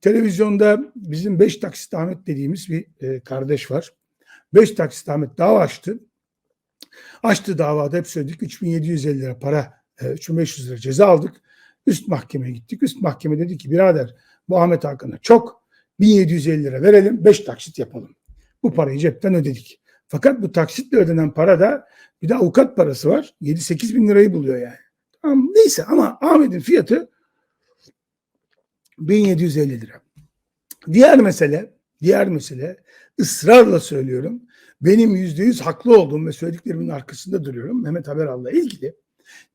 televizyonda bizim beş taksit Ahmet dediğimiz bir e, kardeş var. Beş taksit Ahmet dava açtı. Açtı davada hep söyledik 3750 lira para, e, 3500 lira ceza aldık. Üst mahkemeye gittik. Üst mahkeme dedi ki birader bu Ahmet Hakan'a çok 1750 lira verelim 5 taksit yapalım. Bu parayı cepten ödedik. Fakat bu taksitle ödenen para da bir de avukat parası var. 7-8 bin lirayı buluyor yani. Tamam, neyse ama Ahmet'in fiyatı 1750 lira. Diğer mesele, diğer mesele ısrarla söylüyorum. Benim yüzde yüz haklı olduğum ve söylediklerimin arkasında duruyorum. Mehmet Haberal'la ilgili.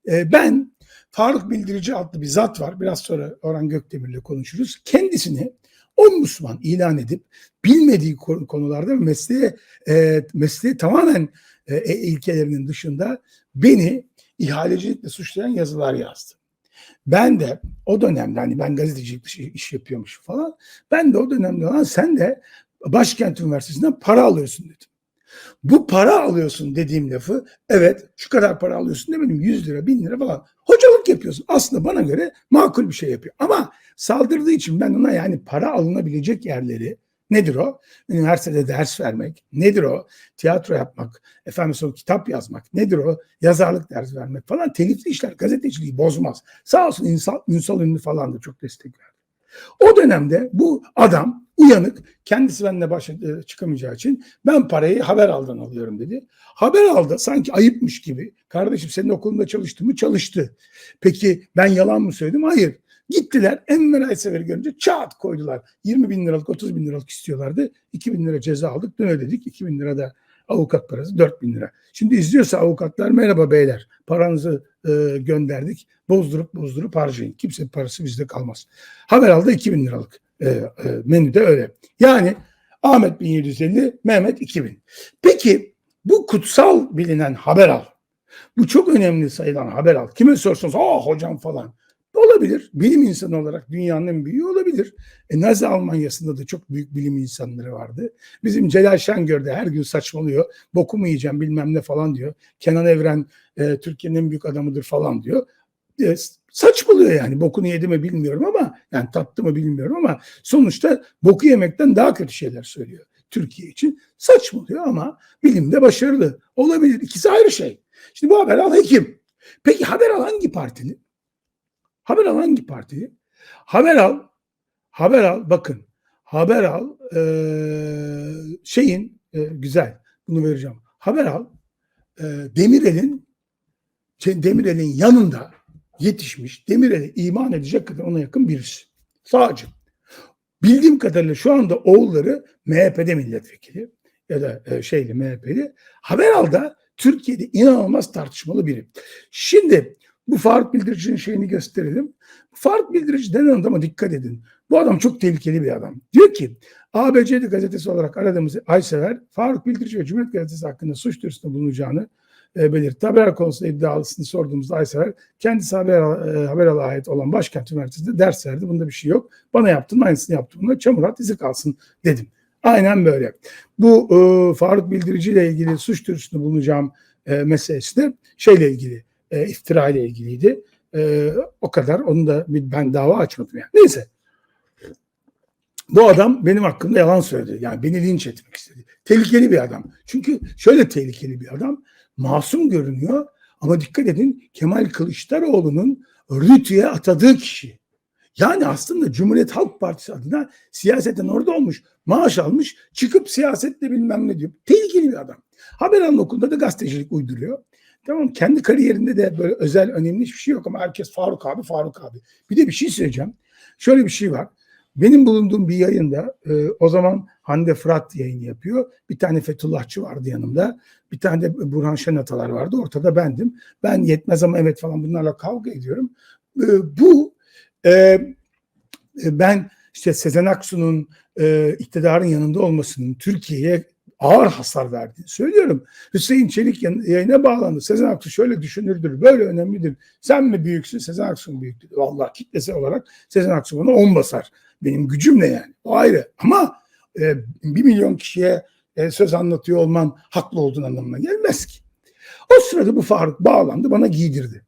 Ee, ben Faruk Bildirici adlı bir zat var. Biraz sonra Orhan Gökdemir'le konuşuruz. Kendisini ombudsman ilan edip bilmediği konularda mesleğe, e, mesleği tamamen e, ilkelerinin dışında beni ihalecilikle suçlayan yazılar yazdı. Ben de o dönemde hani ben gazetecilik iş yapıyormuş falan. Ben de o dönemde lan sen de Başkent Üniversitesi'nden para alıyorsun dedim. Bu para alıyorsun dediğim lafı evet şu kadar para alıyorsun demedim 100 lira 1000 lira falan. Hocalık yapıyorsun. Aslında bana göre makul bir şey yapıyor. Ama saldırdığı için ben ona yani para alınabilecek yerleri Nedir o? Üniversitede ders vermek. Nedir o? Tiyatro yapmak. Efendim sonra kitap yazmak. Nedir o? Yazarlık ders vermek falan. Telifli işler gazeteciliği bozmaz. Sağ olsun Ünsal, Ünsal Ünlü falan da çok destek verdi. O dönemde bu adam uyanık kendisi benimle başa e, çıkamayacağı için ben parayı haber aldan alıyorum dedi. Haber aldı sanki ayıpmış gibi. Kardeşim senin okulunda çalıştı mı? Çalıştı. Peki ben yalan mı söyledim? Hayır. Gittiler Enver Aysever'i görünce çat koydular. 20 bin liralık 30 bin liralık istiyorlardı. 2 bin lira ceza aldık dün ödedik. 2 bin lira da avukat parası 4 bin lira. Şimdi izliyorsa avukatlar merhaba beyler paranızı e, gönderdik. Bozdurup bozdurup harcayın. Kimsenin parası bizde kalmaz. Haber aldı 2 bin liralık e, e, menüde öyle. Yani Ahmet 1750, Mehmet 2000. Peki bu kutsal bilinen haber al. Bu çok önemli sayılan haber al. Kime sorsanız aa hocam falan. Olabilir. Bilim insanı olarak dünyanın en büyüğü olabilir. E, Nazi Almanya'sında da çok büyük bilim insanları vardı. Bizim Celal Şengör de her gün saçmalıyor. Bokumu yiyeceğim bilmem ne falan diyor. Kenan Evren e, Türkiye'nin en büyük adamıdır falan diyor. E, saçmalıyor yani. Bokunu yedi mi bilmiyorum ama yani tattı mı bilmiyorum ama sonuçta boku yemekten daha kötü şeyler söylüyor. Türkiye için saçmalıyor ama bilimde başarılı. Olabilir. İkisi ayrı şey. Şimdi bu haber al hekim. Peki haber al hangi partinin? Haber al hangi parti? Haber al, haber al bakın. Haber al e, şeyin e, güzel bunu vereceğim. Haber al e, Demirel'in şey, Demirel'in yanında yetişmiş Demirel'e iman edecek kadar ona yakın birisi. Sağcı. Bildiğim kadarıyla şu anda oğulları MHP'de milletvekili ya da e, şeyli MHP'li. Haber al da Türkiye'de inanılmaz tartışmalı biri. Şimdi bu Faruk Bildirici'nin şeyini gösterelim. Faruk Bildirici denen adama dikkat edin. Bu adam çok tehlikeli bir adam. Diyor ki ABC'de gazetesi olarak aradığımız Aysever Faruk Bildirici ve Cumhuriyet Gazetesi hakkında suç duyurusunda bulunacağını e, belirtti. Haber konusunda iddialısını sorduğumuzda Aysever kendisi haber, e, haber ait olan Başkent Üniversitesi'nde ders verdi. Bunda bir şey yok. Bana yaptın aynısını yaptı. Buna çamur at izi kalsın dedim. Aynen böyle. Bu e, Faruk Bildirici ile ilgili suç duyurusunda bulunacağım e, meselesi de şeyle ilgili e, iftira ile ilgiliydi. E, o kadar. Onu da ben dava açmadım yani. Neyse. Bu adam benim hakkımda yalan söyledi. Yani beni linç etmek istedi. Tehlikeli bir adam. Çünkü şöyle tehlikeli bir adam. Masum görünüyor ama dikkat edin Kemal Kılıçdaroğlu'nun Rütü'ye atadığı kişi. Yani aslında Cumhuriyet Halk Partisi adına siyasetten orada olmuş, maaş almış, çıkıp siyasetle bilmem ne diyor. Tehlikeli bir adam. Haberan okulunda da gazetecilik uyduruyor. Tamam kendi kariyerinde de böyle özel önemli hiçbir şey yok ama herkes Faruk abi Faruk abi. Bir de bir şey söyleyeceğim. Şöyle bir şey var. Benim bulunduğum bir yayında e, o zaman Hande Fırat yayın yapıyor. Bir tane Fethullahçı vardı yanımda. Bir tane de Burhan Şenatalar vardı. Ortada bendim. Ben yetmez ama evet falan bunlarla kavga ediyorum. E, bu e, e ben işte Sezen Aksu'nun e, iktidarın yanında olmasının Türkiye'ye ağır hasar verdiğini söylüyorum. Hüseyin Çelik yayına bağlandı. Sezen Aksu şöyle düşünürdür, böyle önemlidir. Sen mi büyüksün, Sezen Aksu mu büyüktür? Vallahi kitlesel olarak Sezen Aksu bana on basar. Benim gücüm ne yani? O ayrı. Ama e, bir milyon kişiye e, söz anlatıyor olman haklı olduğun anlamına gelmez ki. O sırada bu Faruk bağlandı, bana giydirdi.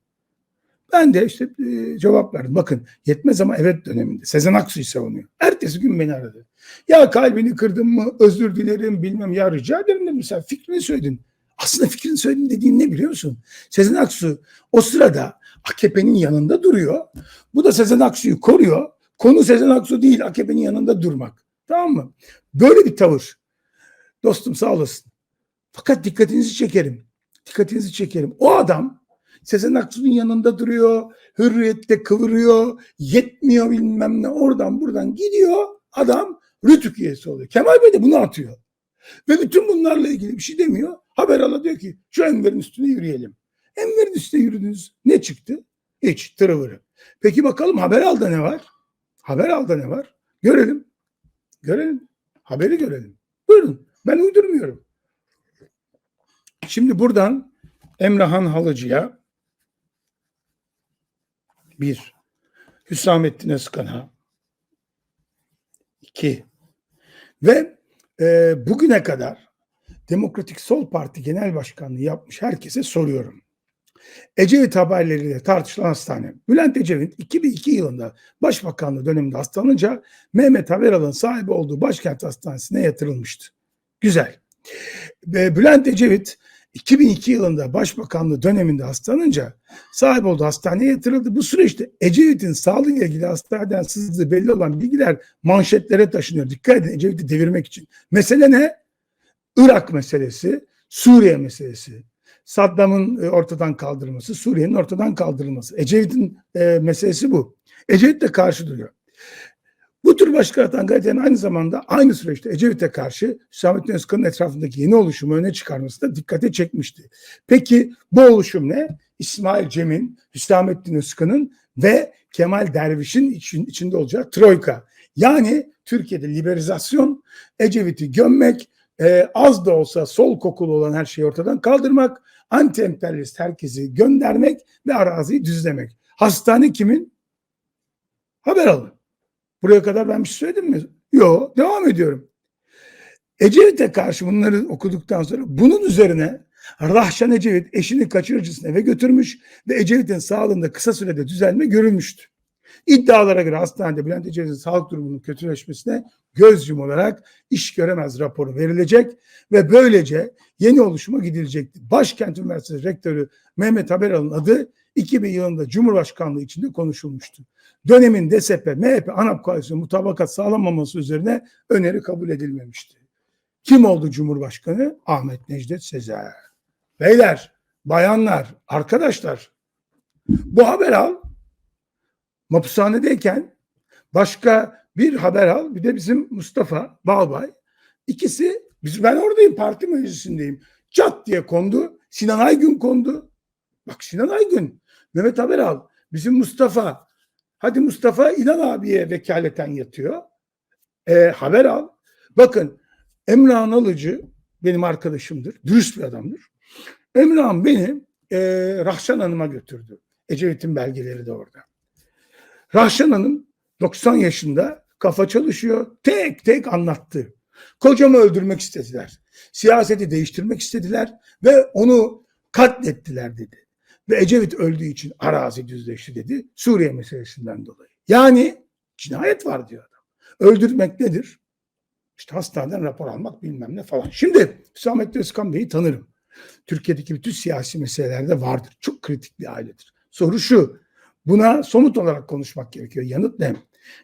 Ben de işte e, cevap verdim. Bakın yetmez ama evet döneminde. Sezen Aksu'yu savunuyor. Ertesi gün beni aradı. Ya kalbini kırdım mı özür dilerim bilmem ya rica ederim dedim. Sen fikrini söyledin. Aslında fikrini söyledin dediğin ne biliyor musun? Sezen Aksu o sırada AKP'nin yanında duruyor. Bu da Sezen Aksu'yu koruyor. Konu Sezen Aksu değil AKP'nin yanında durmak. Tamam mı? Böyle bir tavır. Dostum sağ olasın. Fakat dikkatinizi çekerim. Dikkatinizi çekerim. O adam Sezen Aksu'nun yanında duruyor. Hürriyette kıvırıyor. Yetmiyor bilmem ne. Oradan buradan gidiyor. Adam Rütük üyesi oluyor. Kemal Bey de bunu atıyor. Ve bütün bunlarla ilgili bir şey demiyor. Haber ala diyor ki şu Enver'in üstüne yürüyelim. Enver'in üstüne yürüdünüz. Ne çıktı? Hiç tırıvırı. Peki bakalım haber alda ne var? Haber alda ne var? Görelim. Görelim. Haberi görelim. Buyurun. Ben uydurmuyorum. Şimdi buradan Emrahan Halıcı'ya bir, Hüsamettin Özkan'a iki ve e, bugüne kadar Demokratik Sol Parti Genel Başkanlığı yapmış herkese soruyorum. Ecevit haberleriyle tartışılan hastane. Bülent Ecevit 2002 yılında Başbakanlığı döneminde hastalanınca Mehmet Haberal'ın sahibi olduğu Başkent Hastanesi'ne yatırılmıştı. Güzel. Ve Bülent Ecevit 2002 yılında Başbakanlığı döneminde hastalanınca sahip olduğu hastaneye yatırıldı. Bu süreçte Ecevit'in sağlığıyla ilgili hastaneden sızdığı belli olan bilgiler manşetlere taşınıyor. Dikkat edin Ecevit'i devirmek için. Mesele ne? Irak meselesi, Suriye meselesi. Saddam'ın e, ortadan kaldırılması, Suriye'nin ortadan kaldırılması. Ecevit'in e, meselesi bu. Ecevit de karşı duruyor. Bu tür başka atan gazetenin aynı zamanda aynı süreçte Ecevit'e karşı Hüsamettin Özkan'ın etrafındaki yeni oluşumu öne çıkarması da dikkate çekmişti. Peki bu oluşum ne? İsmail Cem'in, Hüsamettin Özkan'ın ve Kemal Derviş'in için, içinde olacağı troika. Yani Türkiye'de liberalizasyon, Ecevit'i gömmek, e, az da olsa sol kokulu olan her şeyi ortadan kaldırmak, anti-emperyalist herkesi göndermek ve araziyi düzlemek. Hastane kimin? Haber alın. Buraya kadar ben bir şey söyledim mi? Yok. Devam ediyorum. Ecevit'e karşı bunları okuduktan sonra bunun üzerine Rahşan Ecevit eşini kaçırıcısını eve götürmüş ve Ecevit'in sağlığında kısa sürede düzelme görülmüştü. İddialara göre hastanede Bülent Ecevit'in sağlık durumunun kötüleşmesine göz yumularak iş göremez raporu verilecek ve böylece yeni oluşuma gidilecekti. Başkent Üniversitesi Rektörü Mehmet Haberal'ın adı 2000 yılında Cumhurbaşkanlığı içinde konuşulmuştu. Dönemin DSP, MHP, ANAP koalisyonu mutabakat sağlanmaması üzerine öneri kabul edilmemişti. Kim oldu Cumhurbaşkanı? Ahmet Necdet Sezer. Beyler, bayanlar, arkadaşlar bu haber al mapushanedeyken başka bir haber al bir de bizim Mustafa Balbay ikisi biz ben oradayım parti meclisindeyim çat diye kondu Sinan Aygün kondu bak Sinan Aygün Mehmet Haberal bizim Mustafa hadi Mustafa İnan abiye vekaleten yatıyor e, haber al bakın Emrah Alıcı benim arkadaşımdır dürüst bir adamdır Emrah'ın beni e, Rahşan Hanım'a götürdü Ecevit'in belgeleri de orada Rahşan Hanım 90 yaşında kafa çalışıyor. Tek tek anlattı. Kocamı öldürmek istediler. Siyaseti değiştirmek istediler ve onu katlettiler dedi. Ve Ecevit öldüğü için arazi düzleşti dedi. Suriye meselesinden dolayı. Yani cinayet var diyor adam. Öldürmek nedir? İşte hastaneden rapor almak bilmem ne falan. Şimdi Hüsamettin Özkan Bey'i tanırım. Türkiye'deki bütün siyasi meselelerde vardır. Çok kritik bir ailedir. Soru şu. Buna somut olarak konuşmak gerekiyor. Yanıt ne?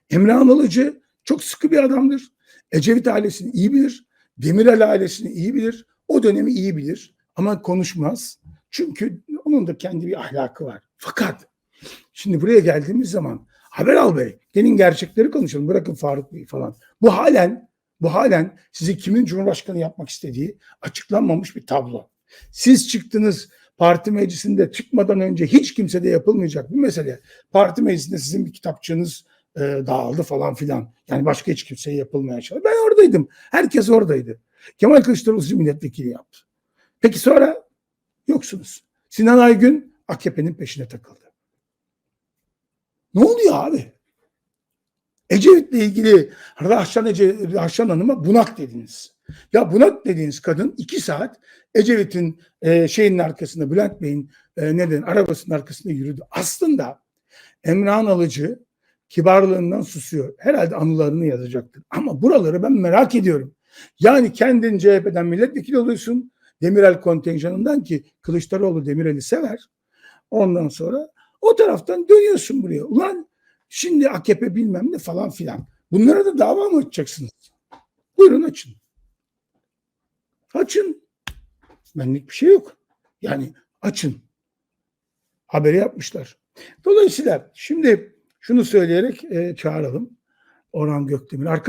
Emre Anadolucu çok sıkı bir adamdır. Ecevit ailesini iyi bilir. Demirel ailesini iyi bilir. O dönemi iyi bilir. Ama konuşmaz. Çünkü onun da kendi bir ahlakı var. Fakat şimdi buraya geldiğimiz zaman haber al bey. Gelin gerçekleri konuşalım. Bırakın Faruk Bey falan. Bu halen bu halen sizi kimin cumhurbaşkanı yapmak istediği açıklanmamış bir tablo. Siz çıktınız parti meclisinde çıkmadan önce hiç kimse de yapılmayacak bir mesele. Parti meclisinde sizin bir kitapçığınız e, dağıldı falan filan. Yani başka hiç kimseye yapılmaya çalışıyor. Ben oradaydım. Herkes oradaydı. Kemal Kılıçdaroğlu milletvekili yaptı. Peki sonra yoksunuz. Sinan Aygün AKP'nin peşine takıldı. Ne oluyor abi? Ecevit'le ilgili Rahşan, Ece, Rahşan Hanım'a bunak dediniz. Ya buna dediğiniz kadın iki saat Ecevit'in e, şeyinin arkasında, Bülent Bey'in e, neden arabasının arkasında yürüdü. Aslında Emrah'ın alıcı kibarlığından susuyor. Herhalde anılarını yazacaktır. Ama buraları ben merak ediyorum. Yani kendin CHP'den milletvekili oluyorsun. Demirel kontenjanından ki Kılıçdaroğlu Demirel'i sever. Ondan sonra o taraftan dönüyorsun buraya. Ulan şimdi AKP bilmem ne falan filan. Bunlara da dava mı açacaksınız? Buyurun açın. Açın. Benlik bir şey yok. Yani açın. Haberi yapmışlar. Dolayısıyla şimdi şunu söyleyerek e, çağıralım. Orhan Gökdemir. Arkadaşlar